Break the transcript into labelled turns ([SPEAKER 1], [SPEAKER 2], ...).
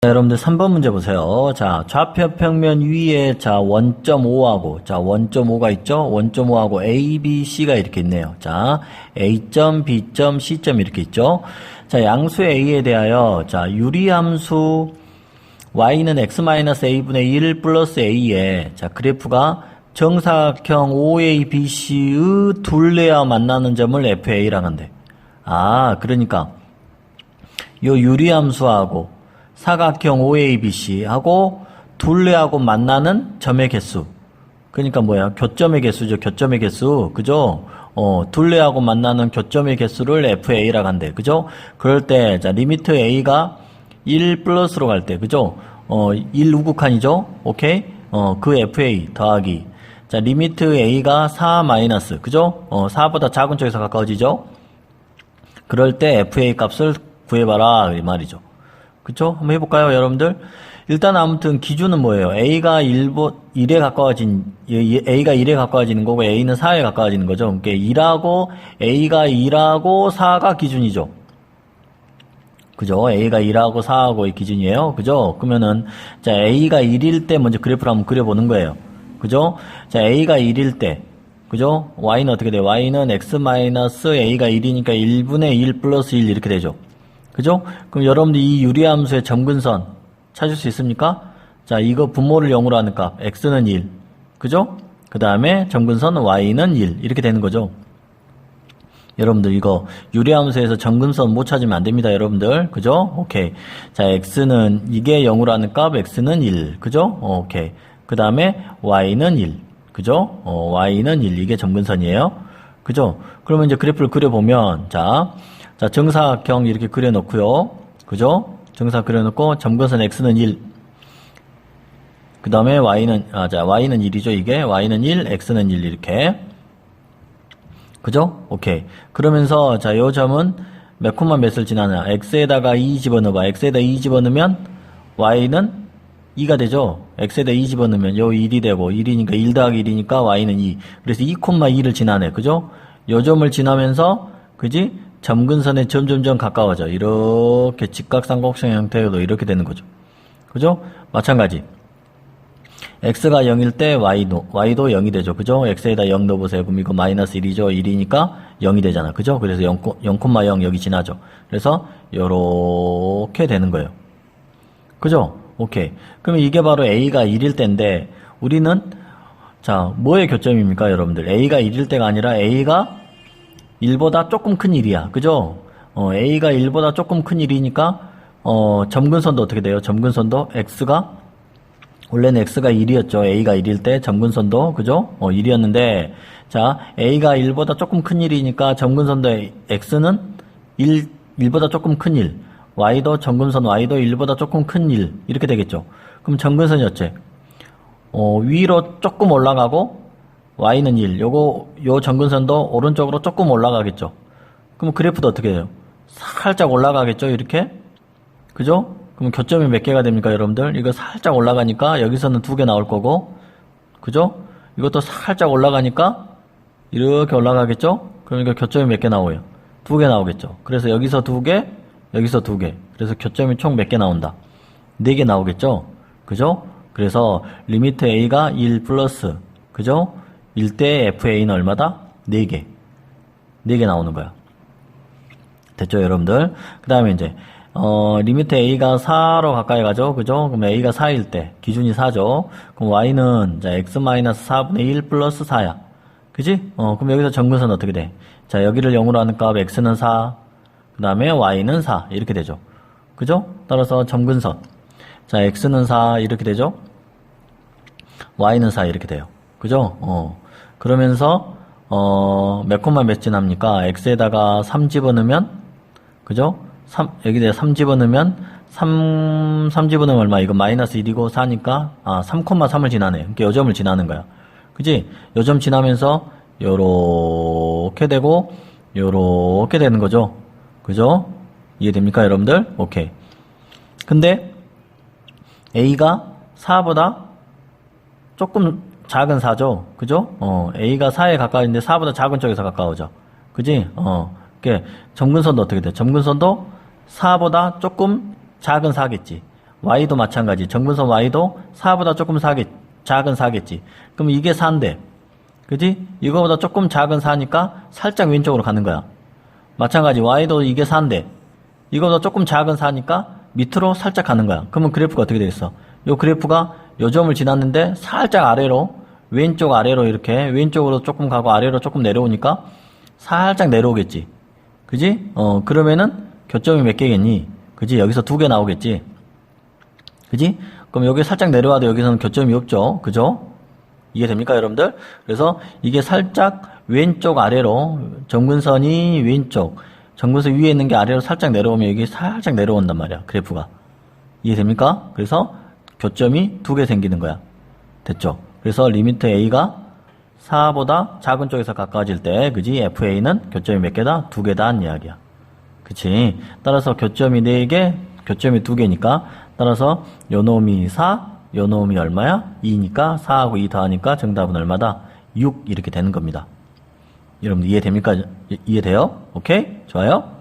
[SPEAKER 1] 자, 여러분들 3번 문제 보세요. 자, 좌표 평면 위에 자, 원점 5하고 자, 원점 5가 있죠? 원점 5하고 A, B, C가 이렇게 있네요. 자, A점, B점, C점 이렇게 있죠? 자, 양수 A에 대하여 자, 유리함수 y는 x-a분의 1 플러스 a에 자, 그래프가 정사각형 OABC의 둘레와 만나는 점을 FA라고 한대. 아, 그러니까 요 유리함수하고 사각형 OABC하고 둘레하고 만나는 점의 개수. 그러니까 뭐야? 교점의 개수죠. 교점의 개수. 그죠? 어, 둘레하고 만나는 교점의 개수를 FA라고 한대. 그죠? 그럴 때, 자, 리미트 A가 1 플러스로 갈 때, 그죠? 어, 1 우극한이죠? 오케이? 어, 그 FA 더하기. 자, 리미트 A가 4 마이너스. 그죠? 어, 4보다 작은 쪽에서 가까워지죠? 그럴 때 FA 값을 구해봐라. 이 말이죠. 그쵸? 한번 해볼까요, 여러분들? 일단 아무튼 기준은 뭐예요? A가 1보, 1에 가까워진, A가 1에 가까워지는 거고 A는 4에 가까워지는 거죠. 그러니까 1하고 A가 1하고 4가 기준이죠. 그죠? A가 1하고 4하고의 기준이에요. 그죠? 그러면은, 자, A가 1일 때 먼저 그래프를 한번 그려보는 거예요. 그죠? 자, A가 1일 때, 그죠? Y는 어떻게 돼요? Y는 X-A가 1이니까 1분의 1 플러스 1 이렇게 되죠. 그죠? 그럼 여러분들 이 유리함수의 점근선 찾을 수 있습니까? 자, 이거 분모를 0으로 하는 값, x는 1. 그죠? 그 다음에 점근선 y는 1. 이렇게 되는 거죠. 여러분들 이거 유리함수에서 점근선 못 찾으면 안 됩니다, 여러분들. 그죠? 오케이. 자, x는 이게 0으로 하는 값, x는 1. 그죠? 오케이. 그 다음에 y는 1. 그죠? 어, y는 1. 이게 점근선이에요. 그죠? 그러면 이제 그래프를 그려보면, 자, 자, 정사각형 이렇게 그려놓고요. 그죠? 정사 그려놓고 점근선 x는 1. 그 다음에 y는, 아, 자, y는 1이죠, 이게. y는 1, x는 1 이렇게. 그죠? 오케이. 그러면서, 자, 요 점은 몇 콤마 몇을 지나냐. x에다가 2 집어넣어봐. x에다 2 집어넣으면 y는 2가 되죠? x에다 2 집어넣으면 요 1이 되고, 1이니까 1 더하기 1이니까 y는 2. 그래서 2 콤마 2를 지나네. 그죠? 요 점을 지나면서, 그지? 점근선에 점점점 가까워져. 이렇게 직각삼각형 형태로 이렇게 되는 거죠. 그죠? 마찬가지. x가 0일 때 y도, y도 0이 되죠. 그죠? x에다 0 넣어보세요. 그럼 이거 마이너스 1이죠. 1이니까 0이 되잖아. 그죠? 그래서 0, 0,0 여기 지나죠. 그래서 요렇게 되는 거예요. 그죠? 오케이. 그러면 이게 바로 a가 1일 때인데 우리는 자, 뭐의 교점입니까, 여러분들? a가 1일 때가 아니라 a가 1보다 조금 큰 일이야. 그죠? 어, A가 1보다 조금 큰 일이니까, 어, 점근선도 어떻게 돼요? 점근선도 X가, 원래는 X가 1이었죠. A가 1일 때 점근선도, 그죠? 어, 1이었는데, 자, A가 1보다 조금 큰 일이니까 점근선도 X는 1, 1보다 조금 큰 일. Y도 점근선 Y도 1보다 조금 큰 일. 이렇게 되겠죠. 그럼 점근선이 어째? 어, 위로 조금 올라가고, y는 1. 요거 요 점근선도 오른쪽으로 조금 올라가겠죠. 그럼 그래프도 어떻게 돼요? 살짝 올라가겠죠, 이렇게? 그죠? 그럼 교점이 몇 개가 됩니까, 여러분들? 이거 살짝 올라가니까 여기서는 두 개 나올 거고, 그죠? 이것도 살짝 올라가니까 이렇게 올라가겠죠? 그러니까 교점이 몇 개 나오요? 두 개 나오겠죠. 그래서 여기서 두 개, 여기서 두 개. 그래서 교점이 총 몇 개 나온다? 네 개 나오겠죠? 그죠? 그래서 리미트 a가 1 플러스, 그죠? 1대 FA는 얼마다? 4개. 4개 나오는 거야. 됐죠, 여러분들? 그 다음에 이제, 어, 리미트 A가 4로 가까이 가죠? 그죠? 그럼 A가 4일 때, 기준이 4죠? 그럼 Y는, 자, X-4분의 1 플러스 4야. 그지? 어, 그럼 여기서 정근선 어떻게 돼? 자, 여기를 0으로 하는 값, X는 4, 그 다음에 Y는 4, 이렇게 되죠. 그죠? 따라서 점근선. 자, X는 4, 이렇게 되죠? Y는 4, 이렇게 돼요. 그죠? 어. 그러면서, 어, 몇 콤마 몇 지납니까? x에다가 3 집어넣으면, 그죠? 3, 여기다 3 집어넣으면, 3, 3 집어넣으면 얼마? 이거 마이너스 1이고 4니까, 아, 3 콤마 3을 지나네. 그러니까 요점을 지나는 거야. 그지? 요점 지나면서, 요렇게 되고, 요렇게 되는 거죠. 그죠? 이해됩니까, 여러분들? 오케이. 근데, A가 4보다 조금 작은 4죠. 그죠? 어, A가 4에 가까운데 4보다 작은 쪽에서 가까워져. 그지? 어, 그 점근선도 어떻게 돼? 점근선도 4보다 조금 작은 4겠지. y도 마찬가지. 정분선 y도 4보다 조금 사겠, 작은 4겠지. 그럼 이게 4인데, 그지? 이거보다 조금 작은 4니까 살짝 왼쪽으로 가는 거야. 마찬가지 y도 이게 4인데, 이거보다 조금 작은 4니까 밑으로 살짝 가는 거야. 그러면 그래프가 어떻게 되겠어? 요 그래프가 요 점을 지났는데 살짝 아래로, 왼쪽 아래로 이렇게, 왼쪽으로 조금 가고 아래로 조금 내려오니까 살짝 내려오겠지. 그지? 어, 그러면은 교점이 몇 개겠니? 그지? 여기서 두 개 나오겠지? 그지? 그럼 여기 살짝 내려와도 여기서는 교점이 없죠? 그죠? 이해됩니까, 여러분들? 그래서 이게 살짝 왼쪽 아래로, 정근선이 왼쪽, 정근선 위에 있는 게 아래로 살짝 내려오면 여기 살짝 내려온단 말이야, 그래프가. 이해됩니까? 그래서 교점이 두 개 생기는 거야. 됐죠? 그래서 리미트 A가 4보다 작은 쪽에서 가까워질 때, 그지? FA는 교점이 몇 개다? 두 개다는 이야기야. 그치? 따라서 교점이 4개, 교점이 2개니까, 따라서 요 놈이 4, 요 놈이 얼마야? 2니까 4하고 2 더하니까 정답은 얼마다? 6 이렇게 되는 겁니다. 여러분 이해됩니까? 이- 이해돼요? 오케이? 좋아요?